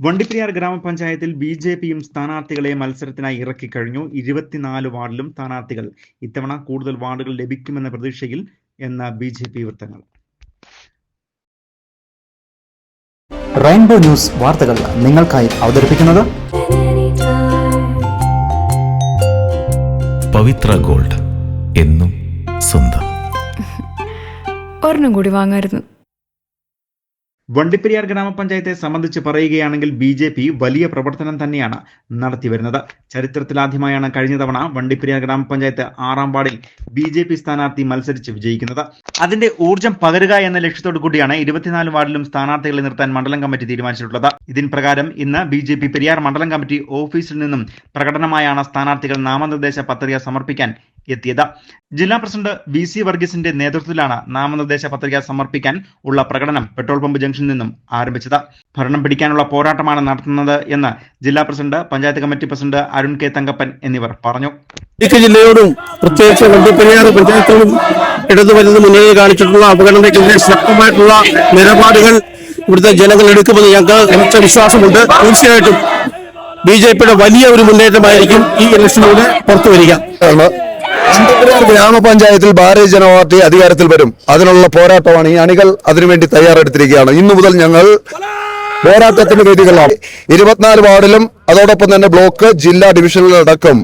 വണ്ടിപ്പെരിയാർ ഗ്രാമപഞ്ചായത്തിൽ B J പിയും സ്ഥാനാർത്ഥികളെ മത്സരത്തിനായി ഇറക്കിക്കഴിഞ്ഞു. ഇരുപത്തിനാല് വാർഡിലും സ്ഥാനാർത്ഥികൾ ഇത്തവണ കൂടുതൽ വാർഡുകൾ ലഭിക്കുമെന്ന പ്രതീക്ഷയിൽ എന്ന ബി ജെ പി വൃത്തങ്ങൾ. റെയിൻബോ ന്യൂസ് വാർത്തകൾ നിങ്ങൾക്കായി അവതരിപ്പിക്കുന്നത് പവിത്ര ഗോൾഡ് എന്നും സ്വന്തം. ഒരെണ്ണം കൂടി വാങ്ങായിരുന്നു. വണ്ടിപ്പെരിയാർ ഗ്രാമപഞ്ചായത്തെ സംബന്ധിച്ച് പറയുകയാണെങ്കിൽ ബി ജെ പി വലിയ പ്രവർത്തനം തന്നെയാണ് നടത്തിവരുന്നത്. ചരിത്രത്തിലാദ്യമായാണ് കഴിഞ്ഞ തവണ വണ്ടിപ്പെരിയാർ ഗ്രാമപഞ്ചായത്ത് ആറാം വാർഡിൽ ബി ജെ പി സ്ഥാനാർത്ഥി മത്സരിച്ച് വിജയിക്കുന്നത്. അതിന്റെ ഊർജം പകരുക എന്ന ലക്ഷ്യത്തോടു കൂടിയാണ് ഇരുപത്തിനാല് വാർഡിലും സ്ഥാനാർത്ഥികളെ നിർത്താൻ മണ്ഡലം കമ്മിറ്റി തീരുമാനിച്ചിട്ടുള്ളത്. ഇതിൻ പ്രകാരം ഇന്ന് ബി ജെ പി പെരിയാർ മണ്ഡലം കമ്മിറ്റി ഓഫീസിൽ നിന്നും പ്രകടനമായാണ് സ്ഥാനാർത്ഥികൾ നാമനിർദ്ദേശ പത്രിക സമർപ്പിക്കാൻ എത്തിയത്. ജില്ലാ പ്രസിഡന്റ് വി സി വർഗീസിന്റെ നേതൃത്വത്തിലാണ് നാമനിർദ്ദേശ പത്രിക സമർപ്പിക്കാൻ ഉള്ള പ്രകടനം പെട്രോൾ പമ്പ് ജംഗ്ഷനിൽ നിന്നും ആരംഭിച്ചത്. ഭരണം പിടിക്കാനുള്ള പോരാട്ടമാണ് നടത്തുന്നത് എന്ന് ജില്ലാ president panchayat committee president Arun K Thankappan എന്നിവർ പറഞ്ഞു. ജില്ലയോടും പ്രത്യേകിച്ച് വണ്ടിപ്പെരിയാർ പഞ്ചായത്തോടും ഇടതു വരുന്ന മുന്നണി കാണിച്ചിട്ടുള്ള അപകടങ്ങൾക്കെതിരെ ശക്തമായിട്ടുള്ള നിലപാടുകൾ ഇവിടുത്തെ ജനങ്ങൾ എടുക്കുമെന്ന് ഞങ്ങൾക്ക് ഉറച്ച വിശ്വാസമുണ്ട്. തീർച്ചയായിട്ടും ബി ജെ പിയുടെ വലിയ ഒരു മുന്നേറ്റമായിരിക്കും ഈ ഇലക്ഷനിലൂടെ പുറത്തു വരിക. ഗ്രാമപഞ്ചായത്തിൽ ഭാരതീയ ജനതാ പാർട്ടി അധികാരത്തിൽ വരും. അതിനുള്ള പോരാട്ടമാണ് ഈ അണികൾ അതിനുവേണ്ടി തയ്യാറെടുത്തിരിക്കുകയാണ്. ഇന്നു മുതൽ ഞങ്ങൾ പോരാട്ടത്തിന്റെ വേദികളാണ് ഇരുപത്തിനാല് വാർഡിലും അതോടൊപ്പം തന്നെ ബ്ലോക്ക് ജില്ലാ ഡിവിഷനിലടക്കം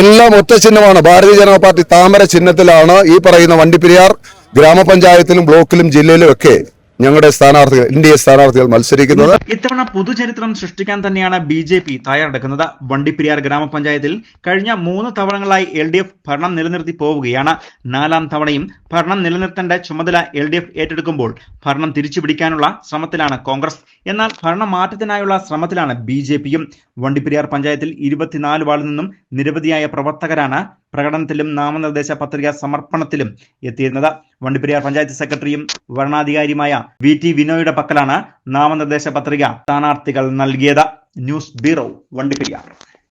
എല്ലാം ഒറ്റ ചിഹ്നമാണ്. ഭാരതീയ ജനതാ പാർട്ടി താമര ചിഹ്നത്തിലാണ് ഈ പറയുന്ന വണ്ടിപ്പെരിയാർ ഗ്രാമപഞ്ചായത്തിലും ബ്ലോക്കിലും ജില്ലയിലും ഒക്കെ. ഞങ്ങളുടെ സ്ഥാനാർത്ഥികൾ ഇന്ത്യ സ്ഥാനാർത്ഥികൾ മത്സരിക്കുന്നത് ഇത്തവണ പുതുചരിത്രം സൃഷ്ടിക്കാൻ തന്നെയാണ് ബി ജെ പി തയ്യാറെടുക്കുന്നത്. വണ്ടിപ്പെരിയാർ ഗ്രാമപഞ്ചായത്തിൽ കഴിഞ്ഞ മൂന്ന് തവണകളായി എൽ ഡി എഫ് ഭരണം നിലനിർത്തി പോവുകയാണ്. നാലാം തവണയും ഭരണം നിലനിർത്തേണ്ട ചുമതല എൽ ഡി എഫ് ഏറ്റെടുക്കുമ്പോൾ ഭരണം തിരിച്ചുപിടിക്കാനുള്ള ശ്രമത്തിലാണ് കോൺഗ്രസ്. എന്നാൽ ഭരണമാറ്റത്തിനായുള്ള ശ്രമത്തിലാണ് ബി ജെ പിയും. വണ്ടിപ്പെരിയാർ പഞ്ചായത്തിൽ ഇരുപത്തിനാല് വാർഡിൽ നിന്നും നിരവധിയായ പ്രവർത്തകരാണ് പ്രകടനത്തിലും നാമനിർദ്ദേശ പത്രിക സമർപ്പണത്തിലും എത്തിയിരുന്നത്. വണ്ടിപ്പെരിയാർ പഞ്ചായത്ത് സെക്രട്ടറിയും വരണാധികാരിയുമായ വി ടി വിനോയുടെ പക്കലാണ് നാമനിർദ്ദേശ പത്രിക സ്ഥാനാർത്ഥികൾ നൽകിയത്. News bureau Vandiperiyar.